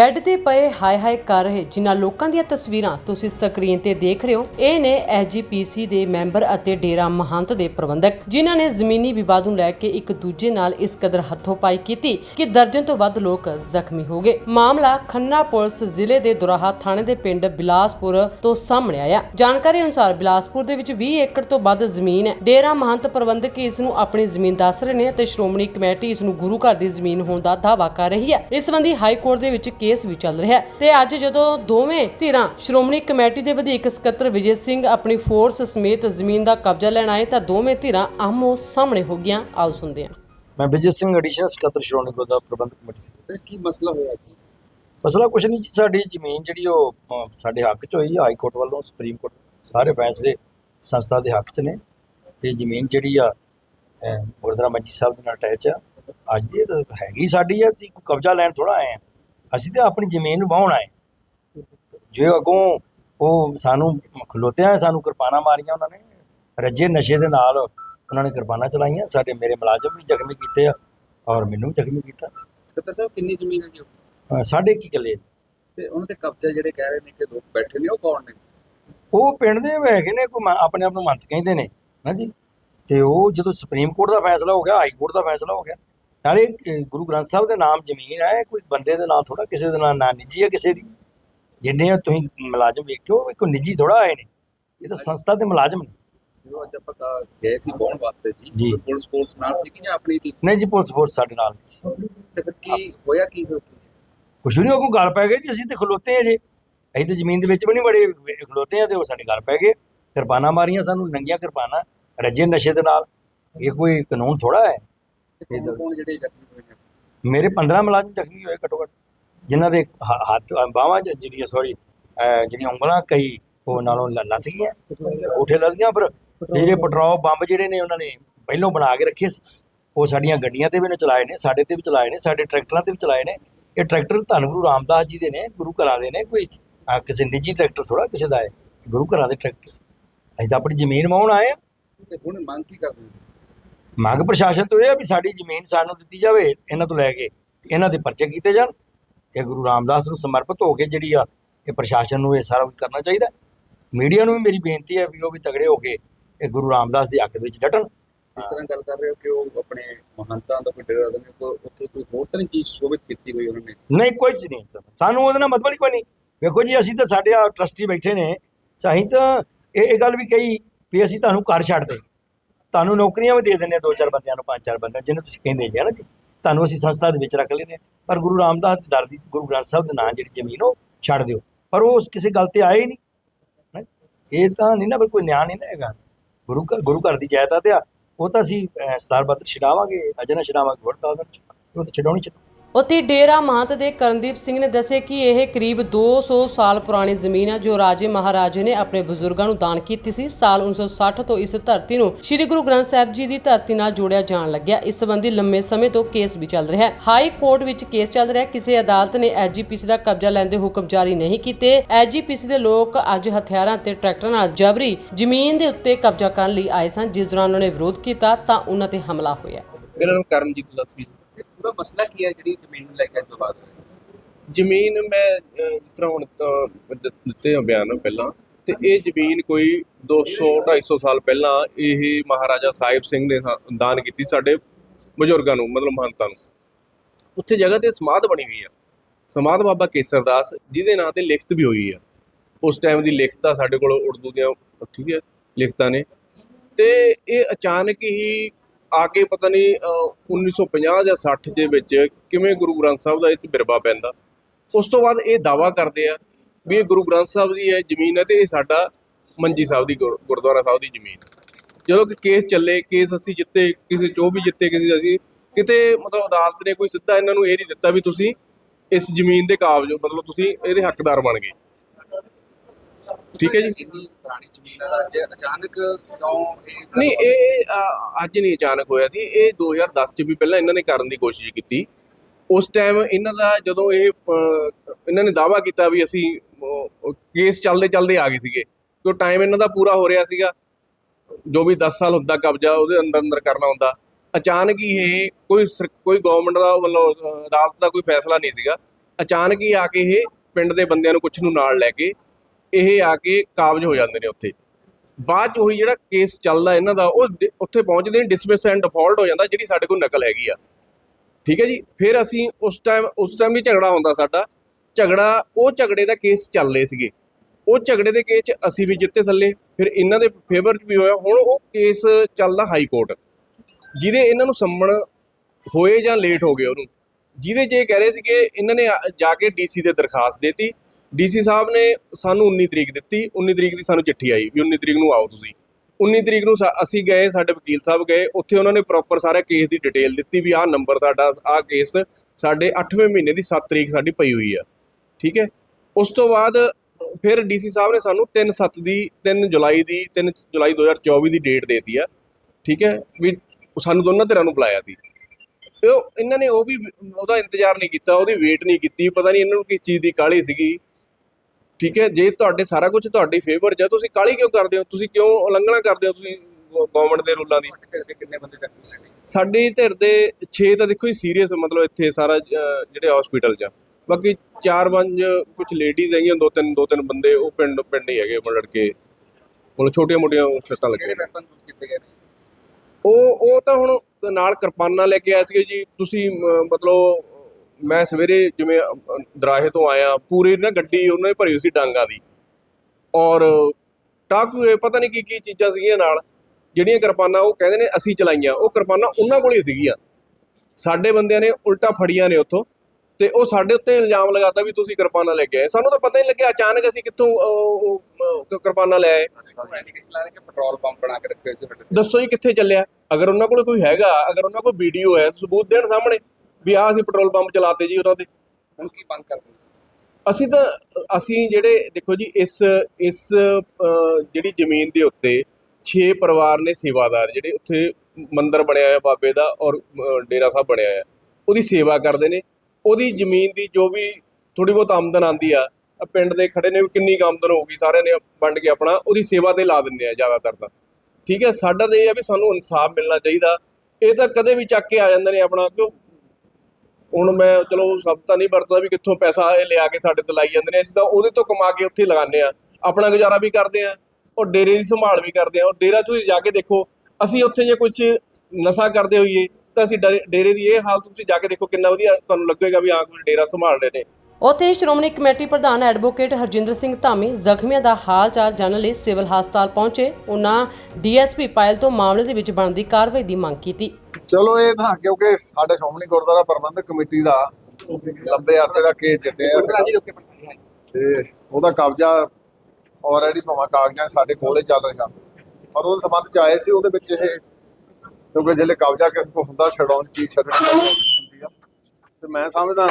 Bed ਤੇ ਪਏ ਹਾਏ ਹਾਏ ਕਰ ਰਹੇ ਜਿਨ੍ਹਾਂ ਲੋਕਾਂ ਦੀਆਂ ਤਸਵੀਰਾਂ ਤੁਸੀਂ ਸਕਰੀਨ ਤੇ ਦੇਖ ਰਹੇ ਹੋ, ਇਹ ਨੇ ਐਸਜੀਪੀਸੀ ਦੇ ਮੈਂਬਰ ਅਤੇ ਡੇਰਾ ਮਹੰਤ ਦੇ ਪ੍ਰਬੰਧਕ, ਜਿਨ੍ਹਾਂ ਨੇ ਜ਼ਮੀਨੀ ਵਿਵਾਦ ਨੂੰ ਲੈ ਕੇ ਇੱਕ ਦੂਜੇ ਨਾਲ ਇਸ ਕਦਰ ਹੱਥੋਂ-ਪਾਈ ਕੀਤੀ ਕਿ ਦਰਜਨ ਤੋਂ ਵੱਧ ਲੋਕ ਜ਼ਖਮੀ ਹੋ ਗਏ। ਮਾਮਲਾ ਖੰਨਾ ਪੁਲਿਸ ਜ਼ਿਲ੍ਹੇ ਦੇ ਦੁਰਾਹਾ ਥਾਣੇ ਦੇ ਪਿੰਡ ਬਿਲਾਸਪੁਰ ਤੋਂ ਸਾਹਮਣੇ ਆਇਆ। ਜਾਣਕਾਰੀ ਅਨੁਸਾਰ ਬਿਲਾਸਪੁਰ ਦੇ ਵਿੱਚ 20 ਏਕੜ ਤੋਂ ਵੱਧ ਜ਼ਮੀਨ ਹੈ। ਡੇਰਾ ਮਹੰਤ ਪ੍ਰਬੰਧਕ ਇਸ ਨੂੰ ਆਪਣੀ ਜ਼ਮੀਨ ਦੱਸ ਰਹੇ ਨੇ ਅਤੇ ਸ਼੍ਰੋਮਣੀ ਕਮੇਟੀ ਇਸ ਨੂੰ ਗੁਰੂ ਘਰ ਦੀ ਜ਼ਮੀਨ ਹੋਣ ਦਾ ਦਾਅਵਾ ਕਰ ਰਹੀ ਹੈ। ਇਸ ਸੰਬੰਧੀ ਹਾਈ ਕੋਰਟ ਦੇ ਵਿੱਚ ਕੇਸ ਵੀ ਚੱਲ ਰਿਹਾ ਹੈ। ਤੇ ਅੱਜ ਜਦੋਂ ਦੋਵੇਂ ਧਿਰਾਂ ਸ਼੍ਰੋਮਣੀ ਕਮੇਟੀ ਦੇ ਵਧੇਕ ਸਕੱਤਰ ਵਿਜੇ ਸਿੰਘ ਆਪਣੀ ਫੋਰਸ ਸਮੇਤ ਜ਼ਮੀਨ ਦਾ ਕਬਜ਼ਾ ਲੈਣ ਆਏ ਤਾਂ ਦੋਵੇਂ ਧਿਰਾਂ ਆਮੋ ਸਾਹਮਣੇ ਹੋ ਗਈਆਂ ਆਓ ਸੁਣਦੇ ਹਾਂ ਮੈਂ ਵਿਜੇ ਸਿੰਘ ਐਡੀਸ਼ਨਲ ਸਕੱਤਰ ਸ਼੍ਰੋਮਣੀ ਗੁਰਦੁਆਰਾ ਪ੍ਰਬੰਧਕ ਕਮੇਟੀ ਸੀ। ਤੇ ਕੀ ਮਸਲਾ ਹੋਇਆ ਜੀ? ਮਸਲਾ ਕੁਛ ਨਹੀਂ ਜੀ ਸਾਡੀ ਜ਼ਮੀਨ ਜਿਹੜੀ ਉਹ ਅ, ਸਾਡੇ ਹੱਕ 'ਚ ਹੋਈ ਹਾਈ ਕੋਰਟ ਵੱਲੋਂ ਸੁਪਰੀਮ ਕੋਰਟ ਸਾਰੇ ਫੈਸਲੇ ਸੰਸਥਾ ਦੇ ਹੱਕ 'ਚ ਨੇ। ਇਹ ਜ਼ਮੀਨ ਜਿਹੜੀ ਆ ਅ, ਗੁਰਦੁਆਰਾ ਮੰਜੀ ਸਾਹਿਬ ਦੇ ਨਾਲ ਅਟੈਚ ਆ। ਅੱਜ ਦੀ ਇਹ ਤਾਂ ਹੈਗੀ ਸਾਡੀ ਆ ਅਸੀਂ ਕੋਈ ਕਬਜ਼ਾ ਲੈਣ ਥੋੜਾ ਆਏ ਆ। ਅਸੀਂ ਤਾਂ ਆਪਣੀ ਜ਼ਮੀਨ ਵਾਹੁਣ ਆਏ। ਜੇ ਅਗੋਂ ਉਹ ਸਾਨੂੰ ਖਲੋਤਿਆਂ ਸਾਨੂੰ ਕਿਰਪਾਨਾਂ ਮਾਰੀਆਂ ਉਹਨਾਂ ਨੇ ਰੱਜੇ ਨਸ਼ੇ ਦੇ ਨਾਲ ਉਹਨਾਂ ਨੇ ਕਿਰਪਾਨਾਂ ਚਲਾਈਆਂ। ਸਾਡੇ ਮੇਰੇ ਮੁਲਾਜ਼ਮ ਵੀ ਜ਼ਖਮੀ ਕੀਤੇ ਆ ਔਰ ਮੈਨੂੰ ਵੀ ਜ਼ਖਮੀ ਕੀਤਾ। ਸਕੱਤਰ ਸਾਹਿਬ ਕਿੰਨੀ ਜ਼ਮੀਨ ਹੈ ਜੀ ਉਹ? ਸਾਢੇ ਕੀ ਕਿੱਲੇ ਤੇ ਉਹਨਾਂ ਤੇ ਕਬਜ਼ਾ ਜਿਹੜੇ ਕਹਿ ਰਹੇ ਨੇ ਕਿ ਲੋਕ ਬੈਠੇ ਨੇ ਉਹ ਕੌਣ ਨੇ? ਉਹ ਪਿੰਡ ਦੇ ਹੈਗੇ ਨੇ ਕੋਈ ਮ- ਆਪਣੇ ਆਪ ਨੂੰ ਮੰਤ ਕਹਿੰਦੇ ਨੇ ਨਾ ਜੀ? ਤੇ ਉਹ ਜਦੋਂ ਸੁਪਰੀਮ ਕੋਰਟ ਦਾ ਫੈਸਲਾ ਹੋ ਗਿਆ ਹਾਈ ਕੋਰਟ ਦਾ ਫੈਸਲਾ ਹੋ ਗਿਆ ਨਾਲੇ ਗੁਰੂ ਗ੍ਰੰਥ ਸਾਹਿਬ ਦੇ ਨਾਮ ਜ਼ਮੀਨ ਹੈ ਕੋਈ ਬੰਦੇ ਦੇ ਨਾਂ ਥੋੜਾ ਕਿਸੇ ਦੇ ਨਾਂ ਨਾ ਨਿੱਜੀ ਹੈ ਕਿਸੇ ਦੀ? ਜਿੰਨੇ ਤੁਸੀਂ ਮੁਲਾਜ਼ਮ ਵੇਖਿਓ ਵੀ ਕੋਈ ਨਿੱਜੀ ਥੋੜਾ ਆਏ ਨੇ। ਇਹ ਤਾਂ ਸੰਸਥਾ ਦੇ ਮੁਲਾਜ਼ਮ ਨੇ। ਜਦੋਂ ਅੱਜ ਆਪਾਂ ਕ- ਗਏ ਸੀ ਬੌਣ ਵਾਸਤੇ ਜੀ। ਪੁਲਿਸ ਫੋਰਸ ਨਾਲ ਸੀ ਕਿ ਜਾਂ ਆਪਣੀ ਸੀ ਨਹੀਂ ਜੀ ਪੁਲਿਸ ਫੋਰਸ ਸਾਡੇ ਨਾਲ ਸੀ। ਤੇ ਫਿਰ ਕੀ ਹੋਇਆ ਕੀ ਫਿਰ ਉੱਥੇ? ਕੁਛ ਨਹੀਂ ਉਹ ਗੱਲ ਪੈ ਗਈ ਜੀ ਅਸੀਂ ਤੇ ਖਲੋਤੇ ਆ ਜੇ ਅਸੀਂ ਤੇ ਜ਼ਮੀਨ ਦੇ ਵਿੱਚ ਵੀ ਨਹੀਂ ਬੜੇ ਖਲੋਤੇ ਆ ਤੇ ਉਹ ਸਾਡੇ ਗੱਲ ਪੈ ਗਏ ਕਿਰਪਾਨਾਂ ਮਾਰੀਆਂ ਸਾਨੂੰ ਨੰਗੀਆਂ ਕਿਰਪਾਨਾਂ ਰੱਜੇ ਨਸ਼ੇ ਦੇ ਨਾਲ। ਇਹ ਕੋਈ ਕਾਨੂੰਨ ਥੋੜਾ ਹੈ? ਤੇ ਕੌਣ ਕੌਣ ਜਿਹੜੇ ਜ਼ਖਮੀ ਹੋਏ ਨੇ? ਮੇਰੇ 15 ਮੁਲਾਜ਼ਮ ਜ਼ਖਮੀ ਹੋਏ ਘੱਟੋ ਘੱਟ। ਜਿਨ੍ਹਾਂ ਦੇ ਹੱਥ ਬਾਹਾਂ ਜਿਹੜੀਆਂ ਸੌਰੀ ਜਿਹੜੀਆਂ ਉਂਗਲਾਂ ਕਈ ਉਹ ਨਾਲੋਂ ਲੱਥ ਗਈਆਂ। ਉਠੇ ਲੱਗ ਗਈਆਂ ਪਰ ਜਿਹੜੇ ਪੈਟਰੋਲ ਬੰਬ ਜਿਹੜੇ ਨੇ ਉਹਨਾਂ ਨੇ ਪਹਿਲੋਂ ਬਣਾ ਕੇ ਰੱਖੇ ਸੀ। ਉਹ ਸਾਡੀਆਂ ਗੱਡੀਆਂ ਤੇ ਵੀ ਨੇ ਚਲਾਏ ਨੇ ਸਾਡੇ ਤੇ ਵੀ ਚਲਾਏ ਨੇ ਸਾਡੇ ਟਰੈਕਟਰਾਂ ਤੇ ਵੀ ਚਲਾਏ ਨੇ। ਇਹ ਟਰੈਕਟਰ ਧੰਨ ਗੁਰੂ ਰਾਮਦਾਸ ਜੀ ਦੇ ਨੇ ਗੁਰੂ ਘਰਾਂ ਦੇ ਨੇ। ਕੋਈ ਕਿਸੇ ਨਿੱਜੀ ਟਰੈਕਟਰ ਥੋੜਾ ਕਿਸੇ ਦਾ ਹੈ। ਗੁਰੂ ਘਰਾਂ ਦੇ ਟਰੈਕਟਰ। ਅਸੀਂ ਤਾਂ ਆਪਣੀ ਜ਼ਮੀਨ ਵਾਹੁਣ ਆਏ ਆ ਤੇ ਹੁਣ ਮੰਗ ਕੀ ਕਰਦੇ ਮੰਗ ਪ੍ਰਸ਼ਾਸਨ ਤੋਂ ਇਹ ਆ ਵੀ ਸਾਡੀ ਜ਼ਮੀਨ ਸਾਨੂੰ ਦਿੱਤੀ ਜਾਵੇ ਇਹਨਾਂ ਤੋਂ ਲੈ ਕੇ ਇਹਨਾਂ ਦੇ ਪਰਚੇ ਕੀਤੇ ਜਾਣ ਇਹ ਗੁਰੂ ਰਾਮਦਾਸ ਨੂੰ ਸਮਰਪਿਤ ਹੋ ਕੇ ਜਿਹੜੀ ਆ ਇਹ ਪ੍ਰਸ਼ਾਸਨ ਨੂੰ ਇਹ ਸਾਰਾ ਕੁਝ ਕਰਨਾ ਚਾਹੀਦਾ ਮੀਡੀਆ ਨੂੰ ਵੀ ਮੇਰੀ ਬੇਨਤੀ ਹੈ ਵੀ ਉਹ ਵੀ ਤਗੜੇ ਹੋ ਕੇ ਇਹ ਗੁਰੂ ਰਾਮਦਾਸ ਦੇ ਹੱਕ ਦੇ ਵਿੱਚ ਡਟਣ। ਇਸ ਤਰ੍ਹਾਂ ਗੱਲ ਕਰ ਰਹੇ ਹੋ ਕਿ ਉਹ ਆਪਣੇ ਮਹੰਤਾਂ ਦਾ ਕੋਈ ਡੇਰਾ ਦੇ ਨੇ ਕੋਈ ਉੱਥੇ ਕੋਈ ਹੋਰ ਤਾਂ ਨਹੀਂ ਚੀਜ਼ ਸ਼ੋਭਿਤ ਕੀਤੀ ਹੋਈ ਉਹਨਾਂ ਨੇ? ਨਹੀਂ ਕੋਈ ਚੀਜ਼ ਨਹੀਂ। ਸਾਨੂੰ ਉਹਦੇ ਨਾਲ ਮਤਲਬ ਹੀ ਕੋਈ ਨਹੀਂ। ਵੇਖੋ ਜੀ ਅਸੀਂ ਤਾਂ ਸਾਡੇ ਆ ਟਰਸਟੀ ਬੈਠੇ ਨੇ। ਚਾਹੀ ਤਾਂ ਇਹ ਇਹ ਗੱਲ ਵੀ ਕਹੀ ਵੀ ਅਸੀਂ ਤੁਹਾਨੂੰ ਘਰ ਛੱਡ ਦੇ। ਤੁਹਾਨੂੰ ਨੌਕਰੀਆਂ ਵੀ ਦੇ ਦਿੰਦੇ ਹਾਂ ਦੋ ਚਾਰ ਬੰਦਿਆਂ ਨੂੰ ਪੰਜ ਚਾਰ ਬੰਦਿਆਂ ਜਿਹਨੂੰ ਤੁਸੀਂ ਕਹਿੰਦੇ ਜੀ ਨਾ ਜੀ ਤੁਹਾਨੂੰ ਅਸੀਂ ਸੰਸਥਾ ਦੇ ਵਿੱਚ ਰੱਖ ਲੈਨੇ ਹਾਂ। ਪਰ ਗੁਰੂ ਰਾਮਦਾਸ ਦੀ ਦਰ ਦੀ ਗੁਰੂ ਗ੍ਰੰਥ ਸਾਹਿਬ ਦੇ ਨਾਂ ਜਿਹੜੀ ਜ਼ਮੀਨ ਉਹ ਛੱਡ ਦਿਓ। ਪਰ ਉਹ ਕਿਸੇ ਗੱਲ ਤੇ ਆਏ ਹੀ ਨਹੀਂ। ਨਾ ਇਹ ਤਾਂ ਨਹੀਂ ਨਾ ਪਰ ਕੋਈ ਨਿਆਂ ਨਹੀਂ ਨਾ ਹੈਗਾ। ਗੁਰੂ ਘਰ ਗੁਰੂ ਘਰ ਦੀ ਜਾਇਦਾਦ ਆ। ਉਹ ਤਾਂ ਅਸੀਂ ਅਹ, ਸਰਦਾਰ ਬਦਰ ਛਡਾਵਾਂਗੇ ਅਜਨਾ ਛਡਾਵਾਂਗੇ ਹੋਰ ਉਹ ਤਾਂ ਛਡਾਉਣੀ ਛਡਾਉਣੀ। ਉੱਥੇ ਡੇਰਾ ਮਹੰਤ ਦੇ ਕਰਨਦੀਪ ਸਿੰਘ ਨੇ ਦੱਸਿਆ ਕਿ ਇਹ ਕਰੀਬ 200 ਸਾਲ ਪੁਰਾਣੀ ਜ਼ਮੀਨ ਹੈ ਜੋ ਰਾਜੇ ਮਹਾਰਾਜੇ ਨੇ ਆਪਣੇ ਬਜ਼ੁਰਗਾਂ ਨੂੰ ਦਾਨ ਕੀਤੀ ਸੀ। ਸਾਲ 1960 ਤੋਂ ਇਸ ਧਰਤੀ ਨੂੰ ਸ੍ਰੀ ਗੁਰੂ ਗ੍ਰੰਥ ਸਾਹਿਬ ਜੀ ਦੀ ਧਰਤੀ ਨਾਲ ਜੋੜਿਆ ਜਾਣ ਲੱਗਿਆ। ਇਸ ਸੰਬੰਧੀ ਲੰਮੇ ਸਮੇਂ ਤੋਂ ਕੇਸ ਵੀ ਚੱਲ ਰਿਹਾ ਹੈ। ਹਾਈ ਕੋਰਟ ਵਿੱਚ ਕੇਸ ਚੱਲ ਰਿਹਾ ਕਿਸੇ ਅਦਾਲਤ ਨੇ ਐਜੀਪੀਸੀ ਦਾ ਕਬਜ਼ਾ ਲੈਣ ਦੇ ਹੁਕਮ ਜਾਰੀ ਨਹੀਂ ਕੀਤੇ। ਐਜੀਪੀਸੀ ਦੇ ਲੋਕ ਅੱਜ ਹਥਿਆਰਾਂ ਤੇ ਟਰੈਕਟਰਾਂ ਨਾਲ ਜਬਰੀ ਜ਼ਮੀਨ ਦੇ ਉੱਤੇ ਕਬਜ਼ਾ ਕਰਨ ਲਈ ਆਏ ਸਨ। ਜਿਸ ਦੌਰਾਨ ਉਹਨਾਂ ਨੇ ਵਿਰੋਧ ਕੀਤਾ ਤਾਂ ਉਹਨਾਂ ਤੇ ਹਮਲਾ ਹੋਇਆ। ਮੇਰਾ ਨਾਮ ਕਰਮਜੀਤ ਲੱਸੀ ਇਹ ਪੂਰਾ ਮਸਲਾ ਕੀ ਹੈ ਜਿਹੜੀ ਜ਼ਮੀਨ ਨੂੰ ਲੈ ਕੇ ਵਿਵਾਦ ਹੋਇਆ ਜ਼ਮੀਨ ਮੈਂ ਅਹ, ਜਿਸ ਤਰ੍ਹਾਂ ਹੁਣ ਅਹ, ਦ- ਦਿੱਤੇ ਆ ਬਿਆਨ ਪਹਿਲਾਂ ਤੇ ਇਹ ਜ਼ਮੀਨ ਕੋਈ 200 250 ਸਾਲ ਪਹਿਲਾਂ ਇਹ ਮਹਾਰਾਜਾ ਸਾਹਿਬ ਸਿੰਘ ਨੇ ਸਾ- ਦਾਨ ਕੀਤੀ ਸਾਡੇ ਬਜ਼ੁਰਗਾਂ ਨੂੰ ਮਤਲਬ ਮਹੰਤਾਂ ਨੂੰ। ਉੱਥੇ ਜਗ੍ਹਾ ਤੇ ਸਮਾਧ ਬਣੀ ਹੋਈ ਆ। ਸਮਾਧ ਬਾਬਾ ਕੇਸਰ ਦਾਸ ਜਿਹਦੇ ਨਾਂ ਤੇ ਲਿਖਤ ਵੀ ਹੋਈ ਆ। ਉਸ ਟਾਈਮ ਦੀ ਲਿਖਤ ਆ ਸਾਡੇ ਕੋਲ ਉਰਦੂ ਦੀਆਂ ਠੀਕ ਹੈ ਲਿਖਤਾਂ ਨੇ। ਤੇ ਇਹ ਅਚਾਨਕ ਹੀ ਆ ਕੇ ਪਤਾ ਨਹੀਂ ਅਹ, 1950 ਜਾਂ 60 ਦੇ ਵਿੱਚ ਕਿਵੇਂ ਗੁਰੂ ਗ੍ਰੰਥ ਸਾਹਿਬ ਦਾ ਇਹ 'ਚ ਬਿਰਵਾ ਪੈਂਦਾ। ਉਸ ਤੋਂ ਬਾਅਦ ਇਹ ਦਾਵਾ ਕਰਦੇ ਆ ਵੀ ਇਹ ਗੁਰੂ ਗ੍ਰੰਥ ਸਾਹਿਬ ਦੀ ਹੈ ਜ਼ਮੀਨ ਹੈ ਤੇ ਇਹ ਸਾਡਾ ਮੰਜੀ ਸਾਹਿਬ ਦੀ ਗੁਰ- ਗੁਰਦੁਆਰਾ ਸਾਹਿਬ ਦੀ ਜ਼ਮੀਨ। ਜਦੋਂ ਕਿ ਕੇਸ ਚੱਲੇ ਕੇਸ ਅਸੀਂ ਜਿੱਤੇ ਕਿਸੇ ਚੋ ਵੀ ਜਿੱਤੇ ਕਿਸੇ ਅਸੀਂ ਕਿਤੇ ਮਤਲਬ ਅਦਾਲਤ ਨੇ ਕੋਈ ਸਿੱਧਾ ਇਹਨਾਂ ਨੂੰ ਇਹ ਨਹੀਂ ਦਿੱਤਾ ਵੀ ਤੁਸੀਂ ਇਸ ਜ਼ਮੀਨ ਦੇ ਕਾਬਜ ਮਤਲਬ ਤੁਸੀਂ ਇਹਦੇ ਹੱਕਦਾਰ ਬਣ ਗਏ। ਠੀਕ ਹੈ ਜੀ? ਪੁਰਾਣੀ ਜ਼ਮੀਨ ਆ ਅੱਜ ਅਚਾਨਕ ਕਿਉਂ ਇਹ ਨਹੀਂ ਇਹ ਅ, ਅੱਜ ਨਹੀਂ ਅਚਾਨਕ ਹੋਇਆ ਸੀ ਇਹ 2010 ਚ ਵੀ ਪਹਿਲਾਂ ਇਹਨਾਂ ਨੇ ਕਰਨ ਦੀ ਕੋਸ਼ਿਸ਼ ਕੀਤੀ। ਉਸ ਟਾਈਮ ਇਹਨਾਂ ਦਾ ਜਦੋਂ ਇਹ ਅ, ਇਹਨਾਂ ਨੇ ਦਾਵਾ ਕੀਤਾ ਵੀ ਅਸੀਂ ਕੇਸ ਚੱਲਦੇ ਚੱਲਦੇ ਆ ਗਏ ਸੀਗੇ ਕਿਉਂ ਟਾਈਮ ਇਹਨਾਂ ਦਾ ਪੂਰਾ ਹੋ ਰਿਹਾ ਸੀਗਾ। ਜੋ ਵੀ 10 ਸਾਲ ਹੁੰਦਾ ਕਬਜ਼ਾ ਉਹਦੇ ਅੰਦਰ ਅੰਦਰ ਕਰਨਾ ਹੁੰਦਾ। ਅਚਾਨਕ ਹੀ ਇਹ ਕੋਈ ਸਰ- ਕੋਈ ਗਵਰਨਮੈਂਟ ਦਾ ਵੱਲੋਂ ਅ, ਅਦਾਲਤ ਦਾ ਕੋਈ ਫੈਸਲਾ ਨਹੀਂ ਸੀਗਾ। ਅਚਾਨਕ ਹੀ ਆ ਕੇ ਇਹ ਪਿੰਡ ਦੇ ਬੰਦਿਆਂ ਨੂੰ ਕੁਛ ਨੂੰ ਨਾਲ ਲੈ ਕੇ ਇਹ ਆ ਕੇ ਕਾਬਜ ਹੋ ਜਾਂਦੇ ਨੇ ਉੱਥੇ। ਬਾਅਦ ਚ ਉਹੀ ਜਿਹੜਾ ਕੇਸ ਚੱਲਦਾ ਇਹਨਾਂ ਦਾ, ਉਹ ਡ- ਉੱਥੇ ਪਹੁੰਚਦੇ ਨੇ ਡਿਸਮਿਸ ਐਂਡ ਡਿਫਾਲਟ ਹੋ ਜਾਂਦਾ, ਜਿਹੜੀ ਸਾਡੇ ਕੋਲ ਨਕਲ ਹੈਗੀ ਆ। ਠੀਕ ਹੈ ਜੀ? ਫਿਰ ਅਸੀਂ ਉਸ ਟਾਈਮ ਉਸ ਟਾਈਮ ਵੀ ਝਗੜਾ ਹੁੰਦਾ ਸਾਡਾ। ਝਗੜਾ, ਉਹ ਝਗੜੇ ਦਾ ਕੇਸ ਚੱਲ ਰਹੇ ਸੀਗੇ। ਉਹ ਝਗੜੇ ਦੇ ਕੇਸ 'ਚ ਅਸੀਂ ਵੀ ਜਿੱਤੇ ਥੱਲੇ। ਫਿਰ ਇਹਨਾਂ ਦੇ ਫੇਵਰ 'ਚ ਵੀ ਹੋਇਆ। ਹੁਣ ਉਹ ਕੇਸ ਚੱਲਦਾ ਹਾਈ ਕੋਰਟ ਜਿਹਦੇ ਇਹਨਾਂ ਨੂੰ ਸੰਮਣ ਹੋਏ ਜਾਂ ਲੇਟ ਹੋ ਗਏ ਉਹਨੂੰ। ਜਿਹਦੇ 'ਚ ਇਹ ਕਹਿ ਰਹੇ ਸੀਗੇ, ਇਹਨਾਂ ਨੇ ਆ- ਜਾ ਕੇ ਡੀਸੀ ਦੇ ਦਰਖਾਸਤ ਦਿੱਤੀ। ਡੀਸੀ ਸਾਹਿਬ ਨੇ ਸਾਨੂੰ 19 ਤਰੀਕ ਦਿੱਤੀ 19 ਤਰੀਕ ਦੀ ਸਾਨੂੰ ਚਿੱਠੀ ਆਈ ਵੀ 19 ਤਰੀਕ ਨੂੰ ਆਓ ਤੁਸੀਂ। 19 ਤਰੀਕ ਨੂੰ ਸਾ- ਅਸੀਂ ਗਏ, ਸਾਡੇ ਵਕੀਲ ਸਾਹਿਬ ਗਏ, ਉੱਥੇ ਉਹਨਾਂ ਨੇ ਪ੍ਰੋਪਰ ਸਾਰਾ ਕੇਸ ਦੀ ਡਿਟੇਲ ਦਿੱਤੀ ਵੀ ਆਹ ਨੰਬਰ ਸਾਡਾ, ਆਹ ਕੇਸ ਸਾਡੇ 8ਵੇਂ ਮਹੀਨੇ ਦੀ 7 ਤਰੀਕ ਸਾਡੀ ਪਈ ਹੋਈ ਆ, ਠੀਕ ਹੈ? ਉਸ ਤੋਂ ਬਾਅਦ ਫਿਰ ਡੀਸੀ ਸਾਹਿਬ ਨੇ ਸਾਨੂੰ 3 7 ਦੀ 3 ਜੁਲਾਈ ਦੀ 3 ਜੁਲਾਈ 2024 ਦੀ ਡੇਟ ਦੇਤੀ ਆ, ਠੀਕ ਹੈ? ਵੀ ਸਾਨੂੰ ਦੋਨਾਂ ਧਿਰਾਂ ਨੂੰ ਬੁਲਾਇਆ ਸੀ। ਤੇ ਉਹ, ਇਹਨਾਂ ਨੇ ਉਹ ਵੀ ਉਹਦਾ ਇੰਤਜ਼ਾਰ ਨਹੀਂ ਕੀਤਾ, ਉਹਦੀ ਵੇਟ ਨਹੀਂ ਕੀਤੀ, ਪਤਾ ਨਹੀਂ ਇਹਨਾਂ ਨੂੰ ਕਿਸ ਚੀਜ਼ ਦੀ ਕਾਹਲੀ ਸੀਗੀ। ਠੀਕ ਹੈ ਜੇ ਤੁਹਾਡੇ ਸਾਰਾ ਕੁਝ ਤੁਹਾਡੀ ਫੇਵਰ ਆ ਤੁਸੀਂ ਕਾਹਲੀ ਕਿਉਂ ਕਰਦੇ ਹੋ? ਤੁਸੀਂ ਕਿਉਂ ਉਲੰਘਣਾ ਕਰਦੇ ਹੋ ਤੁਸੀਂ ਗਵਰਨਮੈਂਟ ਦੇ ਰੂਲਾਂ ਦੀ? ਕਿੰਨੇ ਬੰਦੇ ਸਾਡੀ ਧਿਰ ਦੇ 6 ਤਾਂ ਦੇਖੋ ਜੀ ਸੀਰੀਅਸ ਮਤਲਬ ਇੱਥੇ ਸਾਰਾ ਜਿਹੜੇ ਹਸਪੀਟਲ 'ਚ। ਬਾਕੀ 4-5 ਕੁਝ ਲੇਡੀਜ਼ ਹੈਗੀਆਂ ਦੋ ਤਿੰਨ ਦੋ ਤਿੰਨ ਬੰਦੇ ਉਹ ਪਿੰਡ ਪਿੰਡ ਹੀ ਹੈਗੇ ਮਤਲਬ ਲੜਕੇ। ਮਤਲਬ ਛੋਟੀਆਂ ਮੋਟੀਆਂ ਸੱਟਾਂ ਲੱਗੀਆਂ ਉਹ ਉਹ ਤਾਂ ਹੁਣ ਨਾਲ ਕਿਰਪਾਨਾਂ ਲੈ ਕੇ ਆਏ ਸੀਗੇ ਜੀ। ਤੁਸੀਂ ਮਤਲਬ ਮੈਂ ਸਵੇਰੇ ਜਿਵੇਂ ਦਰਾਹੇ ਤੋਂ ਆਇਆ ਪੂਰੀ ਨਾ ਗੱਡੀ ਉਹਨਾਂ ਨੇ ਭਰੀ ਹੋਈ ਸੀ ਡਾਂਗਾ ਦੀ। ਔਰ ਟਾਕੂਏ ਪਤਾ ਨਹੀਂ ਕੀ ਕੀ ਚੀਜ਼ਾਂ ਸੀਗੀਆਂ ਨਾਲ ਜਿਹੜੀਆਂ ਕਿਰਪਾਨਾਂ ਉਹ ਕਹਿੰਦੇ ਨੇ ਅਸੀਂ ਚਲਾਈਆਂ। ਉਹ ਕਿਰਪਾਨਾਂ ਉਹਨਾਂ ਕੋਲ ਹੀ ਸੀਗੀਆਂ। ਸਾਡੇ ਬੰਦਿਆਂ ਨੇ ਉਲਟਾ ਫੜੀਆਂ ਨੇ ਉੱਥੋਂ ਤੇ ਉਹ ਸਾਡੇ ਉੱਤੇ ਇਲਜ਼ਾਮ ਲਗਾਤਾ ਵੀ ਤੁਸੀਂ ਕਿਰਪਾਨਾਂ ਲੈ ਕੇ ਆਏ। ਸਾਨੂੰ ਤਾਂ ਪਤਾ ਹੀ ਨਹੀਂ ਲੱਗਿਆ ਅਚਾਨਕ ਅਸੀਂ ਕਿੱਥੋਂ ਕਿਰਪਾਨਾਂ ਲੈ ਆਏ। ਕਿ ਪੈਟਰੋਲ ਪੰਪ ਬਣਾ ਕੇ ਰੱਖੇ ਹੋਏ ਸੀ ਸਾਡੇ ਦੱਸੋ ਜੀ ਕਿੱਥੇ ਚੱਲਿਆ? ਅਗਰ ਉਹਨਾਂ ਕੋਲ ਕੋਈ ਹੈਗਾ ਅਗਰ ਉਹਨਾਂ ਕੋਲ ਵੀਡੀਓ ਹੈ ਸਬੂਤ ਦੇਣ ਸਾਹਮਣੇ। ਵੀ ਆਹ ਅਸੀਂ ਪੈਟਰੋਲ ਪੰਪ ਚਲਾਤੇ ਜੀ ਉਹਨਾਂ ਦੇ। ਹੁਣ ਕੀ ਬੰਦ ਕਰਦੇ ਅਸੀਂ ਤਾਂ ਅਸੀਂ ਜਿਹੜੇ ਦੇਖੋ ਜੀ ਇਸ ਇਸ ਜਿਹੜੀ ਜ਼ਮੀਨ ਦੇ ਉੱਤੇ 6 ਪਰਿਵਾਰ ਨੇ ਸੇਵਾਦਾਰ ਜਿਹੜੇ ਉੱਥੇ ਮੰਦਿਰ ਬਣਿਆ ਹੋਇਆ ਬਾਬੇ ਦਾ ਔਰ ਡੇਰਾ ਸਾਹਿਬ ਬਣਿਆ ਹੋਇਆ। ਉਹਦੀ ਸੇਵਾ ਕਰਦੇ ਨੇ। ਉਹਦੀ ਜ਼ਮੀਨ ਦੀ ਜੋ ਵੀ ਥੋੜੀ ਬਹੁਤ ਆਮਦਨ ਆਂਦੀ ਆ ਪਿੰਡ ਦੇ ਖੜੇ ਨੇ ਕਿੰਨੀ ਆਮਦਨ ਹੋਊਗੀ ਸਾਰਿਆਂ ਨੇ ਵੰਡ ਕੇ ਆਪਣਾ ਉਹਦੀ ਸੇਵਾ ਤੇ ਲਾ ਦਿੰਦੇ ਆ ਜ਼ਿਆਦਾਤਰ ਤਾਂ। ਠੀਕ ਹੈ ਸਾਡਾ ਤਾਂ ਇਹ ਆ ਵੀ ਸਾਨੂੰ ਇਨਸਾਫ ਮਿਲਣਾ ਚਾਹੀਦਾ। ਇਹ ਤਾਂ ਕਦੇ ਵੀ ਚੱਕ ਕੇ ਆ ਜਾਂਦੇ ਨੇ ਆਪਣਾ ਕਿਉਂ ਹੁਣ ਮੈਂ ਚਲੋ ਸਭ ਤਾਂ ਨਹੀਂ ਵਰਤਦਾ ਵੀ ਕਿੱਥੋਂ ਪੈਸਾ ਇਹ ਲਿਆ ਕੇ ਸਾਡੇ ਤੇ ਲਾਈ ਜਾਂਦੇ ਨੇ, ਅਸੀਂ ਤਾਂ ਉਹਦੇ ਤੋਂ ਕਮਾ ਕੇ ਉੱਥੇ ਲਗਾਉਂਦੇ ਆ ਆਪਣਾ ਗੁਜ਼ਾਰਾ ਵੀ ਕਰਦੇ ਆ ਔਰ ਡੇਰੇ ਦੀ ਸੰਭਾਲ ਵੀ ਕਰਦੇ ਆ ਔਰ ਡੇਰਾ ਤੁਸੀਂ ਜਾ ਕੇ ਦੇਖੋ, ਅਸੀਂ ਉੱਥੇ ਜੇ ਕੁਝ ਨਸ਼ਾ ਕਰਦੇ ਹੋਈਏ, ਤਾਂ ਅਸੀਂ ਡਰੇ- ਡੇਰੇ ਦੀ ਇਹ ਹਾਲਤ ਤੁਸੀਂ ਜਾ ਕੇ ਦੇਖੋ ਕਿੰਨਾ ਵਧੀਆ ਤੁਹਾਨੂੰ ਲੱਗੇਗਾ ਵੀ ਹਾਂ, ਕੋਈ ਡੇਰਾ ਸੰਭਾਲ ਰਹੇ ਨੇ। ਉੱਥੇ ਸ਼੍ਰੋਮਣੀ ਕਮੇਟੀ ਪ੍ਰਧਾਨ ਐਡਵੋਕੇਟ ਹਰਜਿੰਦਰ ਸਿੰਘ ਧਾਮੀ ਜ਼ਖਮੀਆਂ ਦਾ ਹਾਲ ਚਾਲ ਜਾਣਨ ਲਈ ਸਿਵਲ ਹਸਪਤਾਲ ਪਹੁੰਚੇ। ਉਹਨਾਂ ਡੀਐਸਪੀ ਪਾਇਲ ਤੋਂ ਮਾਮਲੇ ਦੇ ਵਿੱਚ ਬਣਦੀ ਕਾਰਵਾਈ ਦੀ ਮੰਗ ਕੀਤੀ। ਚਲੋ ਇਹ ਤਾਂ ਕਿਉਂਕਿ ਸਾਡੇ ਸ਼੍ਰੋਮਣੀ ਗੁਰਦੁਆਰਾ ਪ੍ਰਬੰਧਕ ਕਮੇਟੀ ਦਾ ਲੰਬੇ ਅਰਸੇ ਦਾ ਕੇਸ ਜਿੱਤਿਆ ਸੀਗਾ ਤੇ ਉਹਦਾ ਕਬਜ਼ਾ ਆਲਰੇਡੀ ਭਾਵੇਂ ਕਾਗਜ਼ਾਂ ਸਾਡੇ ਕੋਲੇ ਚੱਲ ਰਿਹਾ। ਔਰ ਉਹਦੇ ਸੰਬੰਧ ਚ ਆਏ ਸੀ, ਉਹਦੇ ਵਿੱਚ ਇਹ ਕਿਉਂਕਿ ਜਿਹੜੇ ਕਬਜ਼ਾ ਕਿਸੇ ਕੋ ਹੁੰਦਾ, ਛਡਾਉਣ ਚੀਜ਼ ਛੱਡਣੀ ਹੁੰਦੀ ਆ। ਤੇ ਮੈਂ ਸਮਝਦਾ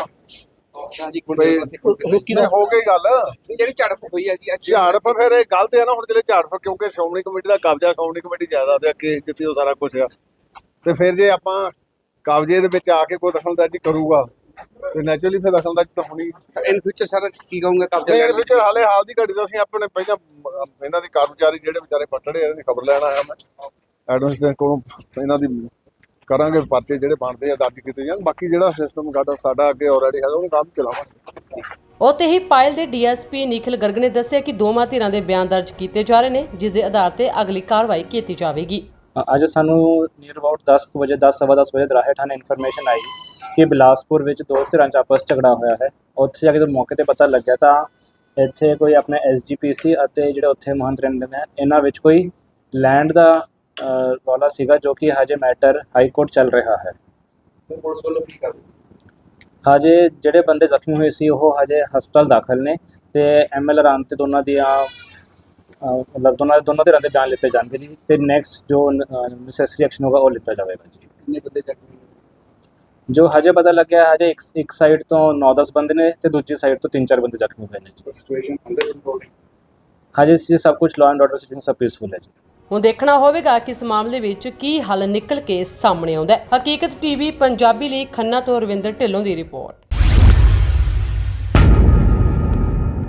ਹਾਂਜੀ ਬਈ ਨਹੀਂ ਹੋ ਗਈ ਗੱਲ? ਜਿਹੜੀ ਝੜਪ ਹੋਈ ਹੈ ਜੀ ਅੱਜ। ਝਾੜਫ ਫਿਰ ਇਹ ਗਲਤ ਹੈ ਨਾ ਹੁਣ ਜਿਹੜੇ ਝਾੜਫ ਕਿਉਂਕਿ ਸ਼੍ਰੋਮਣੀ ਕਮੇਟੀ ਦਾ ਕਬਜ਼ਾ ਸ਼੍ਰੋਮਣੀ ਕਮੇਟੀ ਜਾਇਦਾਦ ਆ ਕੇਸ ਜਿੱਤੇ ਉਹ ਸਾਰਾ ਕੁਝ ਆ। ਤੇ ਫਿਰ ਜੇ ਆਪਾਂ ਕਬਜ਼ੇ ਦੇ ਵਿੱਚ ਆ ਕੇ ਕੋਈ ਦਖਲਅੰਦਾਜ਼ੀ ਕਰੂਗਾ ਤੇ ਨੈਚੁਰਲੀ ਫਿਰ ਦਖਲਅੰਦਾਜ਼ੀ ਤਾਂ ਹੋਣੀ ਇਨ ਫਿਊਚਰ ਸਰ ਕੀ ਕਹੂੰਗਾ ਕਬਜ਼ਾ ਨਹੀਂ ਲੈਣ ਲਈ? ਫਿਊਚਰ ਹਾਲੇ ਹਾਲ ਦੀ ਘੜੀ ਤਾਂ ਅਸੀਂ ਆਪਣੇ ਪਹਿਲਾਂ ਇਹਨਾਂ ਦੇ ਕਰਮਚਾਰੀ ਜਿਹੜੇ ਵਿਚਾਰੇ ਪੱਟੜੇ ਇਹਨਾਂ ਦੀ ਖਬਰ ਲੈਣ ਆਇਆ ਮੈਂ। ਐਡਮਿਨਿਸਟ੍ਰੇਸ਼ਨ ਕੋਲੋਂ ਇਹਨਾਂ ਦੀ ਕਰਾਂਗੇ ਪਰਚੇ ਜਿਹੜੇ ਬਣਦੇ ਆ ਦਰਜ ਕੀਤੇ ਜਾਣ। ਬਾਕੀ ਜਿਹੜਾ ਸਿਸਟਮ ਸਾਡਾ ਸਾਡਾ ਅੱਗੇ ਆਲਰੇਡੀ ਹੈਗਾ ਉਹਨੂੰ ਕੰਮ ਚਲਾਵਾਂਗੇ। ਉੱਥੇ ਹੀ ਪਾਇਲ ਦੇ ਡੀਐਸਪੀ ਨਿਖਿਲ ਗਰਗ ਨੇ ਦੱਸਿਆ ਕਿ ਦੋਵਾਂ ਧਿਰਾਂ ਦੇ ਬਿਆਨ ਦਰਜ ਕੀਤੇ ਜਾ ਰਹੇ ਨੇ ਜਿਸ ਦੇ ਆਧਾਰ ਤੇ ਅਗਲੀ ਕਾਰਵਾਈ ਕੀਤੀ ਜਾਵੇਗੀ। ਅੱਜ ਸਾਨੂੰ ਨੀਅਰ ਅਬਾਊਟ 10 ਕੁ ਵਜੇ 10 ਸਵਾ 10 ਵਜੇ ਦਰਾਹੇ ਥਾਣੇ ਇਨਫੋਰਮੇਸ਼ਨ ਆਈ ਕਿ ਬਿਲਾਸਪੁਰ ਵਿੱਚ ਦੋ ਧਿਰਾਂ 'ਚ ਆਪਸ ਝਗੜਾ ਹੋਇਆ ਹੈ। ਉੱਥੇ ਜਾ ਕੇ ਜਦੋਂ ਮੌਕੇ ਤੇ ਪਤਾ ਲੱਗਿਆ ਤਾਂ ਇੱਥੇ ਕੋਈ ਆਪਣੇ ਐਸਜੀਪੀਸੀ ਅਤੇ ਜਿਹੜੇ ਉੱਥੇ ਮਹੰਤ ਰਹਿੰਦੇ ਨੇ ਇਹਨਾਂ ਵਿੱਚ ਕੋਈ ਲੈਂਡ ਦਾ ਰੌਲਾ ਸੀਗਾ ਜੋ ਕਿ ਹਜੇ ਮੈਟਰ ਹਾਈ ਕੋਰਟ ਚੱਲ ਰਿਹਾ ਹੈ। ਪੁਲਿਸ ਵੱਲੋਂ ਕੀ ਕਰ ਹਜੇ ਜਿਹੜੇ ਬੰਦੇ ਜ਼ਖਮੀ ਹੋਏ ਸੀ ਉਹ ਹਜੇ ਹਸਪਤਾਲ ਦਾਖਲ ਨੇ ਤੇ ਐਮਐਲਆਰ ਆਉਣ ਤੇ ਦੋਨਾਂ ਦੀਆਂ ਮਤਲਬ ਦੋਨਾਂ ਦੋਨਾਂ ਦੇ ਬਿਆਨ ਲਿੱਤੇ ਜਾਣਗੇ ਜੀ ਤੇ ਨੈਕਸਟ ਜੋ ਨੈਸੈਸਰੀ ਐਕਸ਼ਨ ਹੋਗਾ ਉਹ ਲਿੱਤਾ ਜਾਵੇਗਾ ਜੀ। ਕਿੰਨੇ ਬੰਦੇ ਜ਼ਖਮੀ? ਜੋ ਹਜੇ ਪਤਾ ਲੱਗਿਆ ਹਜੇ ਇੱਕ ਇੱਕ ਸਾਈਡ ਤੋਂ 9-10 ਬੰਦੇ ਨੇ ਤੇ ਦੂਜੀ ਸਾਈਡ ਤੋਂ 3-4 ਬੰਦੇ ਜ਼ਖਮੀ ਹੋਏ ਨੇ ਜੀ। ਸਿਚੁਏਸ਼ਨ ਅੰਡਰ ਕੰਟਰੋਲ ਹਜੇ ਸੀ ਸਭ ਕੁਝ ਲਾਅ ਐਂਡ ਆਰਡਰ ਸਿਚੁਏਸ਼ਨ ਸਭ ਪੀਸਫੁਲ ਹੈ ਜੀ। ਹੁਣ ਦੇਖਣਾ ਹੋਵੇਗਾ ਕਿ ਇਸ ਮਾਮਲੇ ਵਿੱਚ ਕੀ ਹੱਲ ਨਿਕਲ ਕੇ ਸਾਹਮਣੇ ਆਉਂਦਾ ਹੈ। ਹਕੀਕਤ ਟੀਵੀ ਪੰਜਾਬੀ ਲਈ ਖੰਨਾ ਤੋਂ ਰਵਿੰਦਰ ਢਿੱਲੋਂ ਦੀ ਰਿਪੋਰਟ।